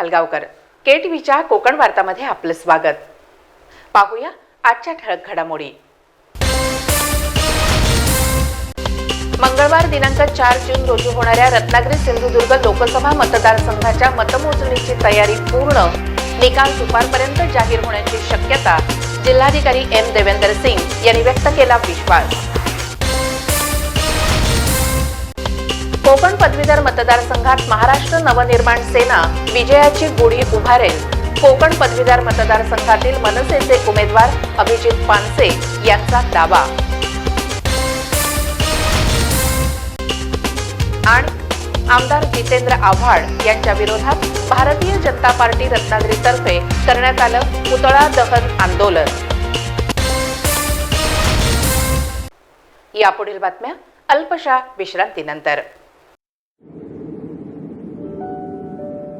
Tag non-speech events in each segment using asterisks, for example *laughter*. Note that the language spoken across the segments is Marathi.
नमस्कार खालगावकर. के टीव्हीच्या कोकण वार्तामध्ये आपलं स्वागत. पाहूया आजच्या ठळक घडामोडी. मंगळवार दिनांक चार जून रोजी होणाऱ्या रत्नागिरी सिंधुदुर्ग लोकसभा मतदारसंघाच्या मतमोजणीची तयारी पूर्ण. निकाल दुपारपर्यंत जाहीर होण्याची शक्यता जिल्हाधिकारी एम देवेंदर सिंग यांनी व्यक्त केला विश्वास. कोकण पदवीधर मतदारसंघात महाराष्ट्र नवनिर्माण सेना विजयाची गुढी उभारेल. कोकण पदवीधर मतदारसंघातील मनसेचे उमेदवार अभिजित पानसे यांचा दावा. आणि आमदार जितेंद्र आव्हाड यांच्या विरोधात भारतीय जनता पार्टी रत्नागिरीतर्फे करण्यात आलं पुतळा दहन आंदोलन. यापुढील बातम्या अल्पशा विश्रांतीनंतर.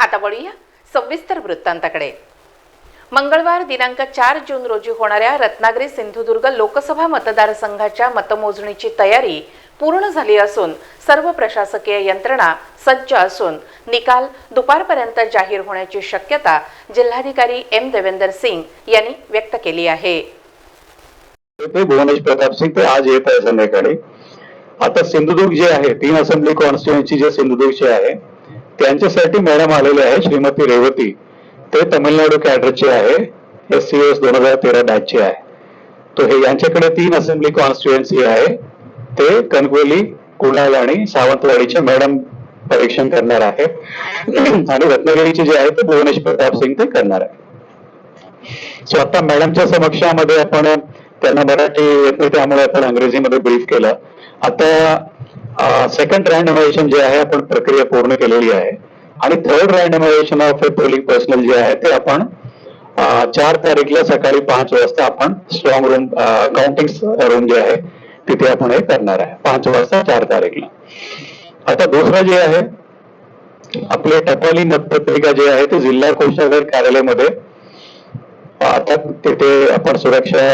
आता वळूया सविस्तर वृत्तांताकडे. मंगळवार दिनांक चार जून रोजी होणाऱ्या रत्नागिरी सिंधुदुर्ग लोकसभा मतदारसंघाच्या मतमोजणीची तयारी पूर्ण झाली असून सर्व प्रशासकीय यंत्रणा सज्ज असून निकाल दुपारपर्यंत जाहीर होण्याची शक्यता जिल्हाधिकारी एम देवेंदर सिंग यांनी व्यक्त केली आहे. भुवनेश प्रताप सिंग ते आज येत आहे संध्याकाळी. आता सिंधुदुर्ग जे आहे तीन असेंब्ली कॉन्स्टिट्युएन्सी जे सिंधुदुर्गचे आहे त्यांच्यासाठी मॅडम आलेले आहे श्रीमती रेवती. ते तमिळनाडू कॅडरचे आहे एस सी एस दोन हजार तेरा बॅचचे आहे. तो हे यांच्याकडे तीन असेंब्ली कॉन्स्टिट्युएन्सी आहे. ते कणकवली कुणाल आणि सावंतवाडीचे मॅडम परीक्षण करणार आहे *clears throat* आणि रत्नागिरीचे जे आहे ते भुवनेश प्रताप सिंग ते करणार आहे सो आता मॅडमच्या समक्षामध्ये आपण त्यांना मराठी येत नाही त्यामुळे आपण इंग्रजीमध्ये ब्रीफ केलं. आता सेकंड रँडमायझेशन जे आहे आपण प्रक्रिया पूर्ण केलेली आहे. आणि third randomization of a polling personnel जे आहे ते आपण चार तारीखला सकाळी पाच वाजता आपण स्ट्रॉंग रूम काउंटिंग रूम जे आहे तिथे आपण हे करणार आहे. पाच वाजता चार तारीखला. आता दुसरं जे आहे आपले टपाली मतपत्रिका जे आहे ते जिल्हा कोषागार कार्यालयामध्ये आता तिथे आपण सुरक्षा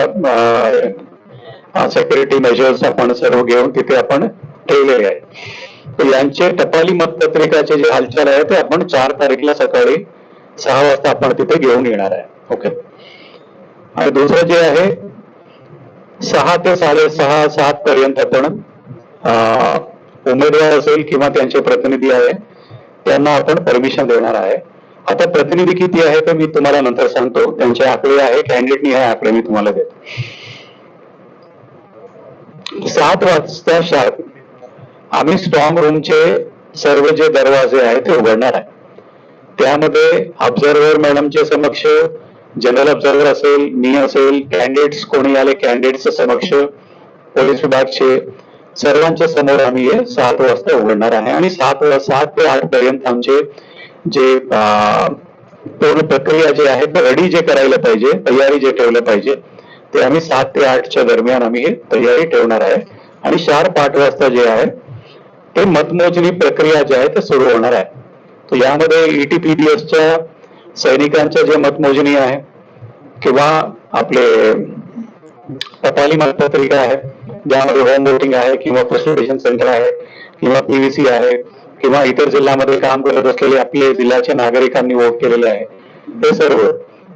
सेक्युरिटी मेजर्स आपण सर्व घेऊन तिथे आपण ठेवलेले आहे. यांचे टपाली मतपत्रिकाचे जे हालचाल आहे ते आपण चार तारीखला सकाळी सहा वाजता आपण तिथे घेऊन येणार आहे. ओके आणि दुसरं जे आहे सहा ते साडेसहा सात पर्यंत आपण उमेदवार असेल किंवा त्यांचे प्रतिनिधी आहे त्यांना आपण परमिशन देणार आहे. आता प्रतिनिधी किती आहे ते मी तुम्हाला नंतर सांगतो. त्यांचे आकडे आहे कॅन्डिडेटनी हे आकडे मी तुम्हाला देतो. सात वाजता शाळेत आम्ही स्ट्रॉंग रूमचे सर्व जे दरवाजे आहेत ते उघडणार आहे. त्यामध्ये ऑब्झर्वर मॅडमच्या समक्ष जनरल ऑब्झर्वर असेल मी असेल कॅन्डिडेट्स कोणी आले कॅन्डिडेटच्या समक्ष पोलीस विभागचे सर्वांच्या समोर आम्ही हे सात वाजता उघडणार आहे. आणि सात सात ते आठ पर्यंत आमचे जे पूर्ण प्रक्रिया जे आहे रेडी जे करायला पाहिजे तयारी जे ठेवलं पाहिजे ते आम्ही सात ते आठच्या दरम्यान आम्ही हे तयारी ठेवणार आहे. आणि शार्प आठ वाजता जे आहे ते मतमोजणी प्रक्रिया जे आहे ते सुरू होणार आहे. तर यामध्ये ईटीपीडीएसच्या सैनिकांच्या जे मतमोजणी आहे किंवा आपले टपाली मतपत्रिका आहे ज्यामध्ये होम वोटिंग आहे किंवा प्रेसिडेशन सेंटर आहे किंवा पीव्हीसी आहे किंवा इतर जिल्ह्यामध्ये काम करत असलेले आपले जिल्ह्याच्या नागरिकांनी वोट केलेले आहे. ते सर्व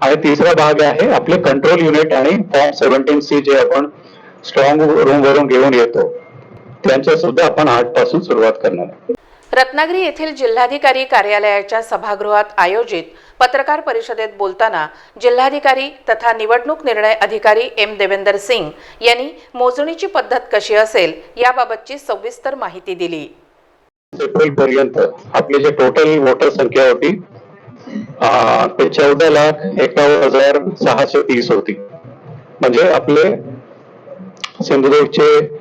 आणि तिसरा भाग आहे आपले कंट्रोल युनिट आणि फॉर्म सेव्हन्टीन सी जे आपण स्ट्रॉंग रूम वरून घेऊन येतो. त्यांच्या सुद्धा आपण आठपासून सुरुवात करणार आहे रत्नागिरी येथील जिल्हाधिकारी कार्यालयाच्या सभागृहात आयोजित पत्रकार परिषदेत बोलताना जिल्हाधिकारी तथा निवडणूक निर्णय अधिकारी एम देवेंदर सिंग यांनी मोजणीची पद्धत कशी असेल याबाबतची सविस्तर माहिती दिली. एप्रिल पर्यंत आपली जी टोटल वोटर संख्या होती ते चौदा लाख एकावन्न हजार सहाशे तीस होती. म्हणजे आपले सिंधुदुर्गचे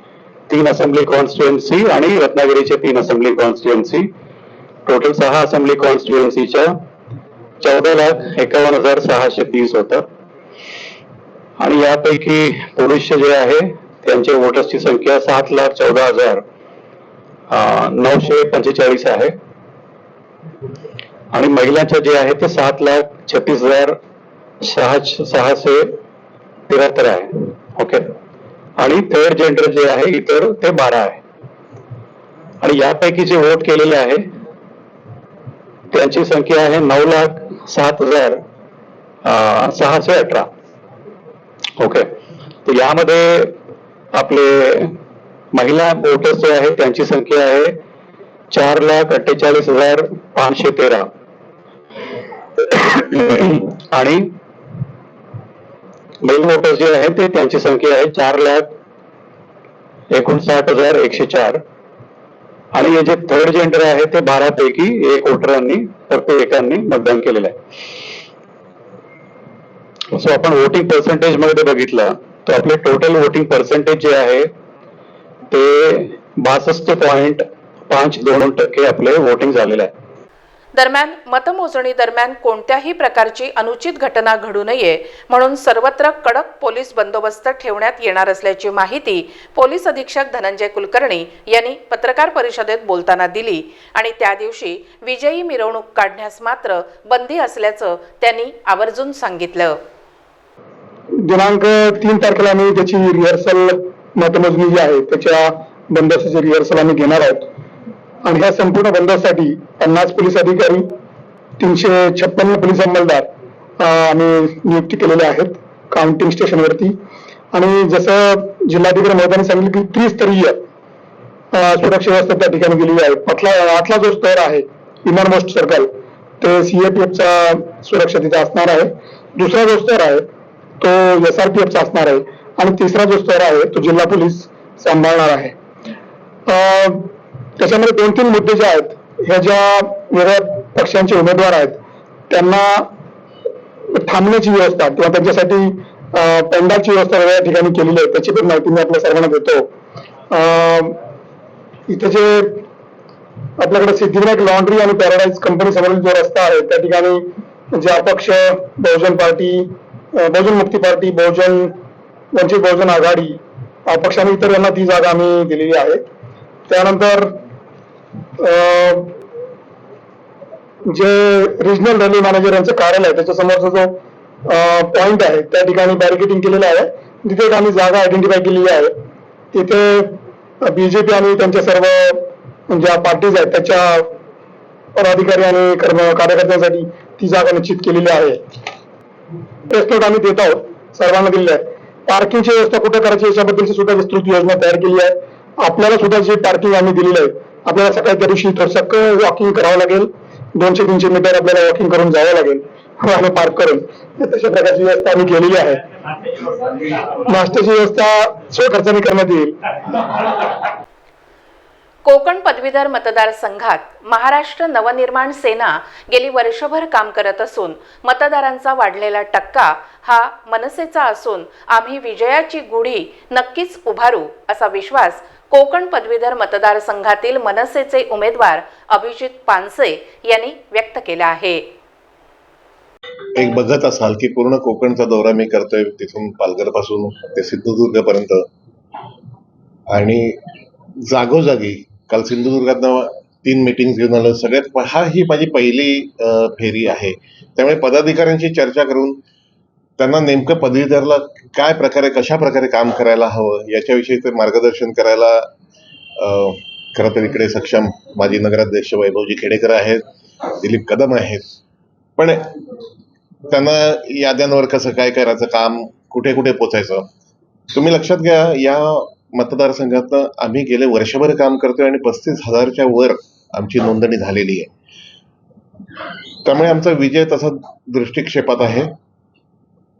तीन असेंब्ली कॉन्स्टिट्युएन्सी आणि रत्नागिरीचे तीन असेंब्ली कॉन्स्टिट्युएन्सी टोटल सहा असेंब्ली कॉन्स्टिट्युएन्सीच्या चौदा लाख एकावन्न हजार सहाशे तीस होतं. आणि यापैकी पुरुष जे आहे त्यांचे वोटर्सची संख्या सात लाख चौदा हजार नऊशे पंचेचाळीस आहे. आणि महिलांच्या जे आहे ते सात लाख छत्तीस हजार सहा सहाशे त्र्याहत्तर आहे. ओके आणि थर्ड जेंडर जे आहे इतर ते बारा आहे. आणि यापैकी जे वोट केलेले आहे त्यांची संख्या आहे नऊ लाख सात हजार सहाशे अठरा. ओके तर यामध्ये आपले महिला वोटर्स जे आहे त्यांची संख्या आहे चार लाख अठ्ठेचाळीस हजार पाचशे तेरा. आणि मेल वोटर्स जे आहेत ते त्यांची संख्या आहे चार लाख एकोणसाठ हजार एकशे चार. आणि हे जे थर्ड जेंडर आहे ते बारा पैकी एक वोटरांनी प्रत्येकांनी मतदान केलेलं आहे. सो आपण वोटिंग पर्सेंटेजमध्ये बघितलं तर आपले टोटल वोटिंग पर्सेंटेज जे आहे ते बासष्ट पॉइंट पाच दोन टक्के आपले वोटिंग झालेलं आहे. दरम्यान मतमोजणी दरम्यान कोणत्याही प्रकारची अनुचित घटना घडू नये म्हणून सर्वत्र कडक पोलीस बंदोबस्त ठेवण्यात येणार असल्याची माहिती पोलीस अधीक्षक धनंजय कुलकर्णी यांनी पत्रकार परिषदेत बोलताना दिली. आणि त्या दिवशी विजयी मिरवणूक काढण्यास मात्र बंदी असल्याचं त्यांनी आवर्जून सांगितलं. दिनांक तीन तारखेला आम्ही त्याची रिहर्सल मतमोजणी जी आहे त्याच्या बंदोबस्ताची रिहर्सल आम्ही घेणार आहोत. आणि ह्या संपूर्ण बंदासाठी पन्नास पोलीस अधिकारी तीनशे छप्पन्न पोलीस अंमलदार आम्ही नियुक्ती केलेले आहेत काउंटिंग स्टेशनवरती आणि जसं जिल्हाधिकारी महोदयांनी सांगितलं की त्रिस्तरीय सुरक्षा व्यवस्था त्या ठिकाणी गेलेली आहे. पटला आतला जो स्तर आहे इनर मोस्ट सर्कल ते सीएपीएफचा सुरक्षा तिथे असणार आहे. दुसरा जो स्तर आहे तो एस आर पी एफचा असणार आहे. आणि तिसरा जो स्तर आहे तो जिल्हा पोलीस सांभाळणार आहे. त्याच्यामध्ये दोन तीन मुद्दे जे आहेत ह्या ज्या वेगळ्या पक्षांचे उमेदवार आहेत त्यांना थांबण्याची व्यवस्था किंवा त्यांच्यासाठी अं, पेंडाची व्यवस्था वेगळ्या ठिकाणी केलेली आहे त्याची पण माहिती मी आपल्या सर्वांना देतो. इथे जे आपल्याकडे सिद्धिविनायक लॉन्ड्री आणि पॅराडाईज कंपनी समोरील जो रस्ता आहे त्या ठिकाणी जे अपक्ष बहुजन पार्टी बहुजन मुक्ती पार्टी बहुजन वंचित बहुजन आघाडी अपक्षाने इतर यांना ती जागा आम्ही दिलेली आहे. त्यानंतर जे रिजनल रेल्वे मॅनेजर यांचं कार्यालय आहे त्याच्या समोरचा जो पॉइंट आहे त्या ठिकाणी बॅरिकेटिंग केलेलं आहे. तिथे एक आम्ही जागा आयडेंटिफाय केलेली आहे. तिथे बीजेपी आणि त्यांच्या सर्व ज्या पार्टीज आहेत त्याच्या पदाधिकारी आणि कर्म कार्यकर्त्यांसाठी ती जागा निश्चित केलेली आहे. प्रेस नोट आम्ही देत आहोत सर्वांना दिलेली आहे. पार्किंगची व्यवस्था कुठे करायची याच्याबद्दलची सुद्धा विस्तृत योजना तयार केली आहे. आपल्याला सुद्धा जी पार्किंग आम्ही दिलेली आहे आपल्याला सकाळी त्या दिवशी थोडंसं वॉकिंग करावं लागेल. दोनशे तीनशे मीटर आपल्याला वॉकिंग करून जावं लागेल. हो, आम्ही पार्क करून तशा प्रकारची व्यवस्था आम्ही केलेली आहे. नाश्त्याची व्यवस्था स्वखर्चाने करण्यात येईल. कोकण पदवीधर मतदारसंघात महाराष्ट्र नवनिर्माण सेना गेली वर्षभर काम करत असून मतदारांचा वाढलेला टक्का हा मनसेचा असून आम्ही विजयाची गुढी नक्कीच उभारू असा विश्वास कोकण पदवीधर मतदारसंघातील मनसेचे उमेदवार अभिजित पानसे यांनी व्यक्त केला आहे. एक बघत असाल की पूर्ण कोकणचा दौरा मी करतोय तिथून पालघरपासून ते सिंधुदुर्ग पर्यंत आणि जागोजागी काल सिंधुदुर्गात तीन मिटिंग घेऊन आलो. सगळ्यात हा ही माझी पहिली फेरी आहे. त्यामुळे पदाधिकाऱ्यांशी चर्चा करून त्यांना नेमकं पदवीधरला काय प्रकारे कशा प्रकारे काम करायला हवं याच्याविषयी ते मार्गदर्शन करायला खरं तर इकडे सक्षम माजी नगराध्यक्ष वैभवजी खेडेकर आहेत दिलीप कदम आहेत. पण त्यांना याद्यांवर कसं काय करायचं काम कुठे कुठे पोचायचं तुम्ही लक्षात घ्या या मतदारसंघात आम्ही गेले वर्षभर काम करतोय आणि पस्तीस हजारच्या वर आमची नोंदणी झालेली आहे. त्यामुळे आमचा विजय तसा दृष्टिक्षेपात आहे.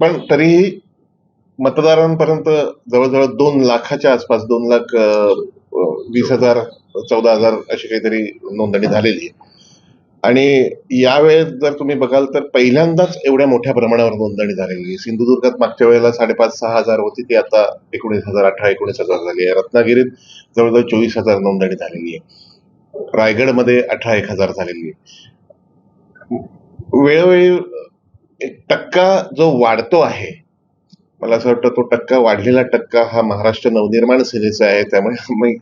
पण तरीही मतदारांपर्यंत जवळजवळ दोन लाखाच्या आसपास दोन लाख वीस हजार चौदा हजार अशी काहीतरी नोंदणी झालेली आहे. आणि यावेळेस जर तुम्ही बघाल तर पहिल्यांदाच एवढ्या मोठ्या प्रमाणावर नोंदणी झालेली आहे. सिंधुदुर्गात मागच्या वेळेला साडेपाच सहा हजार होती ती आता एकोणीस हजार अठरा एकोणीस हजार झाली आहे. रत्नागिरीत जवळजवळ चोवीस हजार नोंदणी झालेली आहे. रायगडमध्ये अठरा एक हजार झालेली आहे. वेळोवेळी एक टक्का जो वाढतो आहे मला असं वाटतं तो टक्का वाढलेला टक्का हा महाराष्ट्र नवनिर्माण सेनेचा आहे. त्यामुळे मी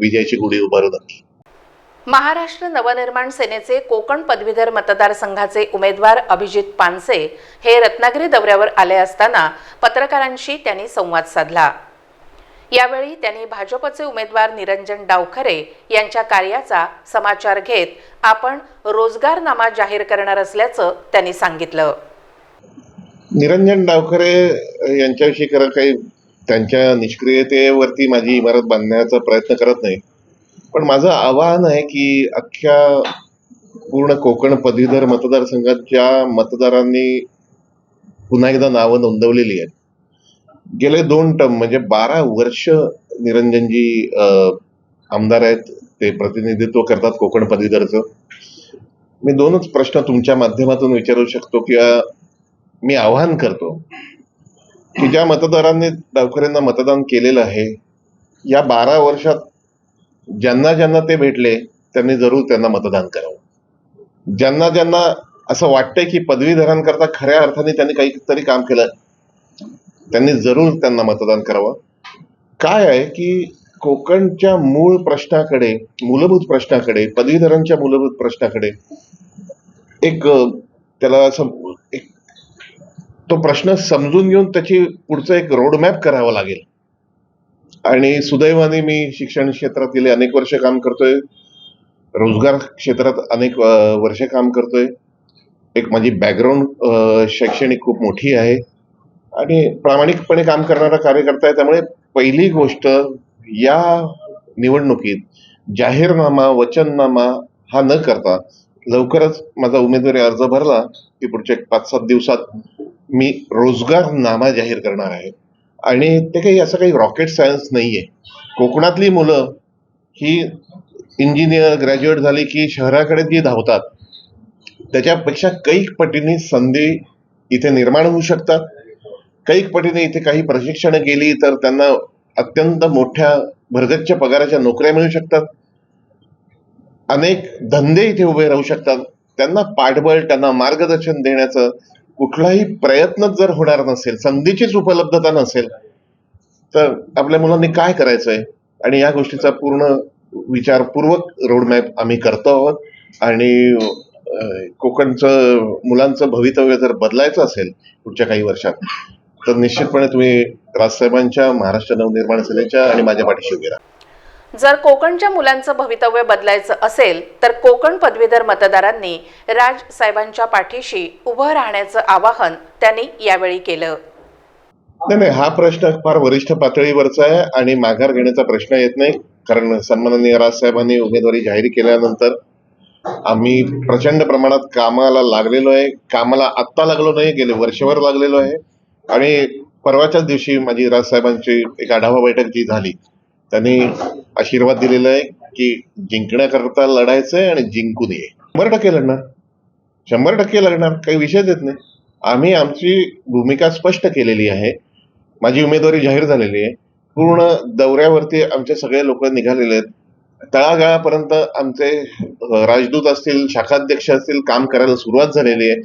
विजयाची गुढी उभारू नक्की महाराष्ट्र नवनिर्माण सेनेचे कोकण पदवीधर मतदारसंघाचे उमेदवार अभिजित पानसे हे रत्नागिरी दौऱ्यावर आले असताना पत्रकारांशी त्यांनी संवाद साधला. यावेळी त्यांनी भाजपचे उमेदवार निरंजन डावखरे यांच्या कार्याचा समाचार घेत आपण रोजगारनामा जाहीर करणार असल्याचं त्यांनी सांगितलं. निरंजन डावखरे यांच्याविषयी खरं काही त्यांच्या निष्क्रियतेवरती माझी इमारत बांधण्याचा प्रयत्न करत नाही. पण माझं आवाहन आहे की अख्ख्या पूर्ण कोकण पदवीधर मतदारसंघात ज्या मतदारांनी पुन्हा एकदा नावं नोंदवलेली आहेत गेले दोन टर्म म्हणजे बारा वर्ष निरंजनजी आमदार आहेत ते प्रतिनिधित्व करतात कोकण पदवीधरचं. मी दोनच प्रश्न तुमच्या माध्यमातून विचारू शकतो किंवा मी आवाहन करतो की ज्या मतदारांनी डावखरेंना मतदान केलेलं आहे या बारा वर्षात ज्यांना ज्यांना ते भेटले त्यांनी जरूर त्यांना मतदान करावं. ज्यांना ज्यांना असं वाटतंय की पदवीधरांकरता खऱ्या अर्थाने त्यांनी काहीतरी काम केलं त्यांनी जरूर त्यांना मतदान करावं. काय आहे की कोकणच्या मूळ प्रश्नाकडे मूलभूत प्रश्नाकडे पदवीधरांच्या मूलभूत प्रश्नाकडे एक त्याला असं एक तो प्रश्न समजून घेऊन त्याची पुढचं एक रोडमॅप करावा लागेल. आणि सुदैवाने मी शिक्षण क्षेत्रात गेले अनेक वर्ष काम करतोय. रोजगार क्षेत्रात अनेक वर्ष काम करतोय. एक माझी बॅकग्राऊंड शैक्षणिक खूप मोठी आहे. आणि प्रामाणिकपणे काम करणारा कार्यकर्ता आहे. त्यामुळे पहिली गोष्ट या निवडणुकीत जाहीरनामा वचननामा हा न करता लवकरच माझा उमेदवारी अर्ज भरला की पुढच्या एक पाच सात दिवसात मी रोजगार नामा जाहीर करणार आहे. आणि ते काही असं काही रॉकेट सायन्स नाही आहे कोकणातली मुलं ही इंजिनियर ग्रॅज्युएट झाली की शहराकडे जी धावतात. त्याच्यापेक्षा कैक पटीने संधी इथे निर्माण होऊ शकतात. कैक पटीने इथे काही प्रशिक्षण गेली तर त्यांना अत्यंत मोठ्या भरगच्च पगाराच्या नोकऱ्या मिळू शकतात. अनेक धंदे इथे उभे राहू शकतात. त्यांना पाठबळ त्यांना मार्गदर्शन देण्याचं कुठलाही प्रयत्नच जर होणार नसेल संधीचीच उपलब्धता नसेल तर आपल्या मुलांनी काय करायचंय? आणि या गोष्टीचा पूर्ण विचारपूर्वक रोडमॅप आम्ही करतो आहोत. आणि कोकणचं मुलांचं भवितव्य जर बदलायचं असेल पुढच्या काही वर्षात तर निश्चितपणे तुम्ही राजसाहेबांच्या महाराष्ट्र नवनिर्माण सेनेच्या आणि माझ्या पाठीशी उभे राहा. जर कोकणच्या मुलांचं भवितव्य बदलायचं असेल तर कोकण पदवीधर मतदारांनी राज साहेबांच्या पाठीशी उभं राहण्याचं आवाहन त्यांनी यावेळी केलं. नाही नाही हा प्रश्न फार वरिष्ठ पातळीवरचा आहे आणि माघार घेण्याचा प्रश्न येत नाही. कारण सन्माननीय राजसाहेबांनी उमेदवारी जाहीर केल्यानंतर आम्ही प्रचंड प्रमाणात कामाला लागलेलो आहे. कामाला आत्ता लागलो नाही गेले वर्षभर लागलेलो आहे. आणि परवाच्याच दिवशी माझी राजसाहेबांची एक आढावा बैठक जी झाली त्यांनी आशीर्वाद दिलेला आहे की जिंकण्याकरता आहे आणि जिंकून ये शंभर टक्के लढणार. शंभर टक्के लढणार काही विषयच येत नाही. आम्ही आमची भूमिका स्पष्ट केलेली आहे. माझी उमेदवारी जाहीर झालेली आहे. पूर्ण दौऱ्यावरती आमचे सगळे लोक निघालेले आहेत. तळागाळापर्यंत आमचे राजदूत असतील शाखाध्यक्ष असतील काम करायला सुरुवात झालेली आहे.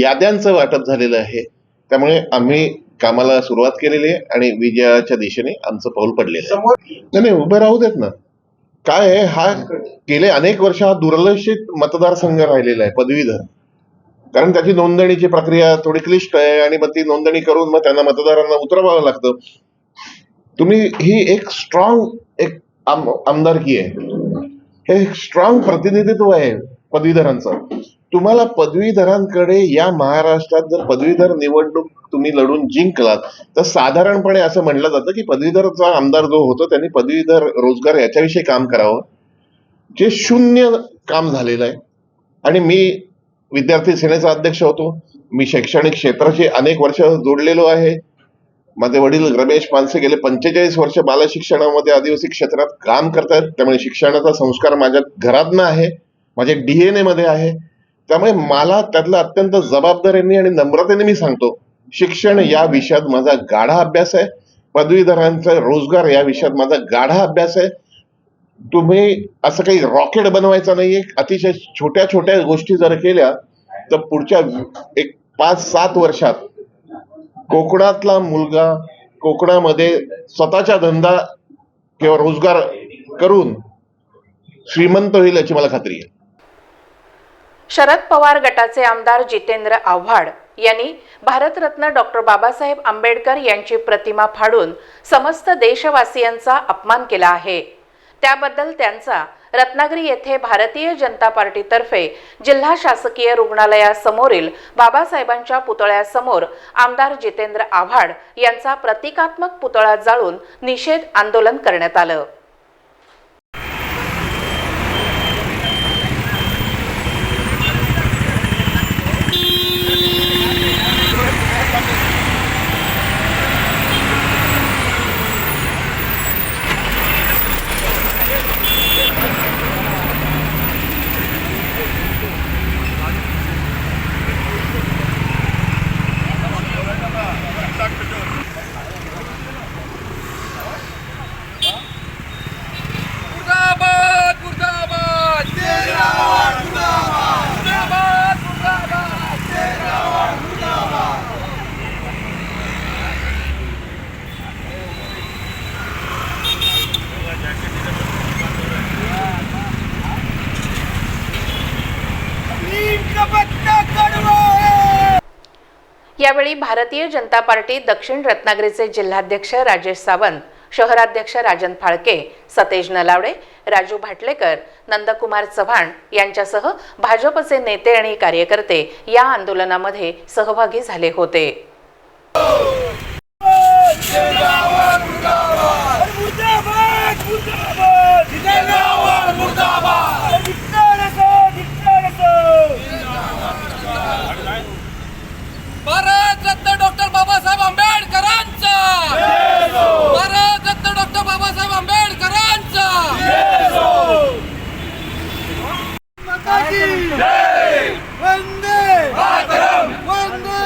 याद्यांचं वाटप झालेलं आहे. त्यामुळे आम्ही कामाला सुरुवात केलेली आहे आणि विजयाच्या दिशेने आमचं पाऊल पडलेलं आहे. नाही नाही उभं राहू देत ना. काय आहे? हा गेले अनेक वर्ष हा दुर्लक्षित मतदारसंघ राहिलेला आहे पदवीधर. कारण त्याची नोंदणीची प्रक्रिया थोडी क्लिष्ट आहे आणि मग ती नोंदणी करून मग त्यांना मतदारांना उतरवावं लागतं. तुम्ही ही एक स्ट्रॉंग एक आम आमदारकी आहे. हे स्ट्रॉंग प्रतिनिधित्व आहे पदवीधरांचं. तुम्हाला पदवीधरांकडे या महाराष्ट्रात जर पदवीधर निवडणूक तुम्ही लढून जिंकलात तर साधारणपणे असं म्हटलं जातं की पदवीधरचा आमदार जो होतो त्यांनी पदवीधर रोजगार याच्याविषयी काम करावं. जे शून्य काम झालेलं आहे आणि मी विद्यार्थी सेनेचा अध्यक्ष होतो मी शैक्षणिक क्षेत्राशी अनेक वर्ष जोडलेलो आहे. माझे वडील रमेश पानसे गेले पंचेचाळीस वर्ष बालशिक्षणामध्ये आदिवासी क्षेत्रात काम करतायत त्यामुळे शिक्षणाचा संस्कार माझ्या घरातनं आहे माझ्या डीएनए मध्ये आहे. त्यामुळे मला त्यातला अत्यंत जबाबदारीने आणि नम्रतेने मी सांगतो शिक्षण या विषयात माझा गाढा अभ्यास आहे. पदवीधरांचा रोजगार या विषयात माझा गाढा अभ्यास आहे. तुम्ही असं काही रॉकेट बनवायचं नाहीये. अतिशय छोट्या छोट्या गोष्टी जर केल्या तर पुढच्या एक पाच सात वर्षात कोकणातला मुलगा कोकणामध्ये स्वतःचा धंदा किंवा रोजगार करून श्रीमंत होईल याची मला खात्री आहे. शरद पवार गटाचे आमदार जितेंद्र आव्हाड यांनी भारतरत्न डॉक्टर बाबासाहेब आंबेडकर यांची प्रतिमा फाडून समस्त देशवासियांचा अपमान केला आहे. त्याबद्दल त्यांचा रत्नागिरी येथे भारतीय जनता पार्टीतर्फे जिल्हा शासकीय रुग्णालयासमोरील बाबासाहेबांच्या पुतळ्यासमोर आमदार जितेंद्र आव्हाड यांचा प्रतिकात्मक पुतळा जाळून निषेध आंदोलन करण्यात आलं. यावेळी भारतीय जनता पार्टी दक्षिण रत्नागिरीचे जिल्हाध्यक्ष राजेश सावंत शहराध्यक्ष राजन फाळके सतेज नलावडे राजू भाटलेकर नंदकुमार चव्हाण यांच्यासह भाजपचे नेते आणि कार्यकर्ते या आंदोलनामध्ये सहभागी झाले होते बाबासाहेब आंबेडकरांचा! भारत रत्न डॉक्टर बाबासाहेब आंबेडकरांचा! वंदे! वंदे!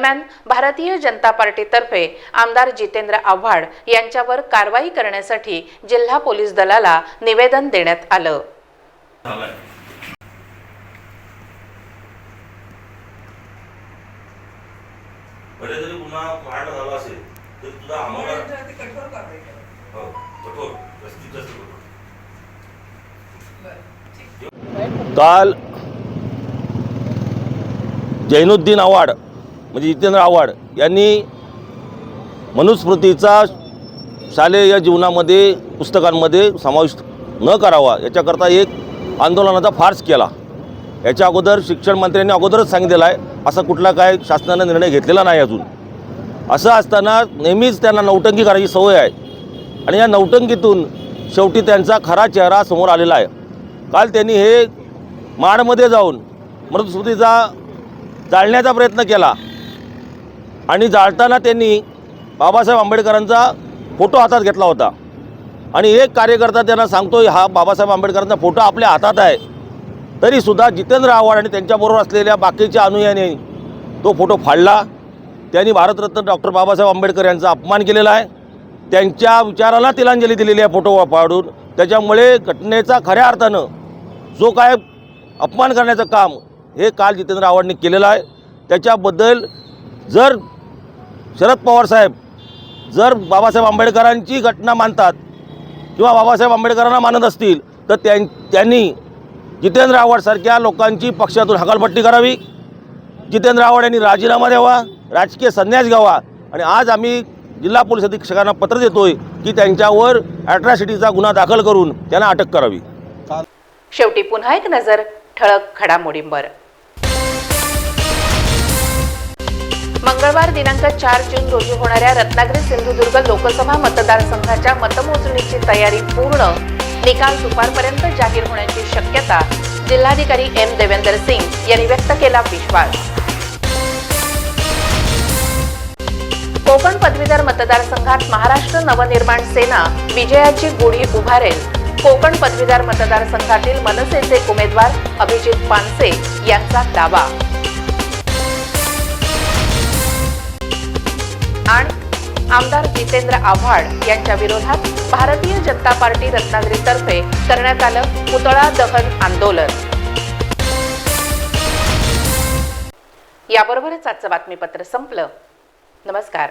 दरम्यान भारतीय जनता पार्टीतर्फे आमदार जितेंद्र आव्हाड यांच्यावर कारवाई करण्यासाठी जिल्हा पोलीस दलाला निवेदन देण्यात आलं. भले जरी पुन्हा मारण झाला असेल तर तुझा आम्हाला हो काल जैनुद्दीन आव्हाड म्हणजे जितेंद्र आव्हाड यांनी मनुस्मृतीचा शालेय जीवनामध्ये पुस्तकांमध्ये समावेश न करावा याच्याकरता एक आंदोलनाचा फार्स केला. याच्या अगोदर शिक्षण मंत्र्यांनी अगोदरच सांगितलेलं आहे असा कुठला काय शासनानं निर्णय घेतलेला नाही अजून. असं असताना नेहमीच त्यांना नौटंकी करायची सवय आहे. आणि या नौटंकीतून शेवटी त्यांचा खरा चेहरा समोर आलेला आहे. काल त्यांनी हे माडमध्ये जाऊन मृतस्मृतीचा जाळण्याचा प्रयत्न केला. आणि जाळताना त्यांनी बाबासाहेब आंबेडकरांचा फोटो हातात घेतला होता. आणि एक कार्यकर्ता त्यांना सांगतो हा बाबासाहेब आंबेडकरांचा फोटो आपल्या हातात आहे. तरीसुद्धा जितेंद्र आव्हाड आणि त्यांच्याबरोबर असलेल्या बाकीच्या अनुयायांनी तो फोटो फाडला. त्यांनी भारतरत्न डॉक्टर बाबासाहेब आंबेडकर यांचा अपमान केलेला आहे. त्यांच्या विचाराला तिलांजली दिलेली आहे फोटो फाडून. त्याच्यामुळे घटनेचा खऱ्या अर्थानं जो काय अपमान करण्याचं काम हे काल जितेंद्र आव्हाडने केलेलं आहे. त्याच्याबद्दल जर शरद पवार साहेब जर बाबासाहेब आंबेडकरांची घटना मानतात किंवा बाबासाहेब आंबेडकरांना मानत असतील तर त्यां त्यांनी जितेंद्र आव्हाडसारख्या लोकांची पक्षातून हकालपट्टी करावी. जितेंद्र आव्हाड यांनी राजीनामा द्यावा राजकीय संन्यास घ्यावा. आणि आज आम्ही जिल्हा पोलीस अधीक्षकांना पत्र देतोय की त्यांच्यावर अॅट्रॉसिटीचा गुन्हा दाखल करून त्यांना अटक करावी. शेवटी पुन्हा एक नजर ठळक घडामोडींवर. मंगळवार दिनांक चार जून रोजी होणाऱ्या रत्नागिरी सिंधुदुर्ग लोकसभा मतदारसंघाच्या मतमोजणीची तयारी पूर्ण. निकाल दुपारपर्यंत जाहीर होण्याची शक्यता जिल्हाधिकारी एम देवेंदर सिंग यांनी व्यक्त केला विश्वास. कोकण पदवीधर मतदारसंघात महाराष्ट्र नवनिर्माण सेना विजयाची गुढी उभारेल. कोकण पदवीधर मतदारसंघातील मनसेचे उमेदवार अभिजित पानसे यांचा दावा. आणि आमदार जितेंद्र आव्हाड यांच्या विरोधात भारतीय जनता पार्टी रत्नागिरीतर्फे करण्यात आलं पुतळा दहन आंदोलन. याबरोबरच आजचं बातमीपत्र संपलं. नमस्कार.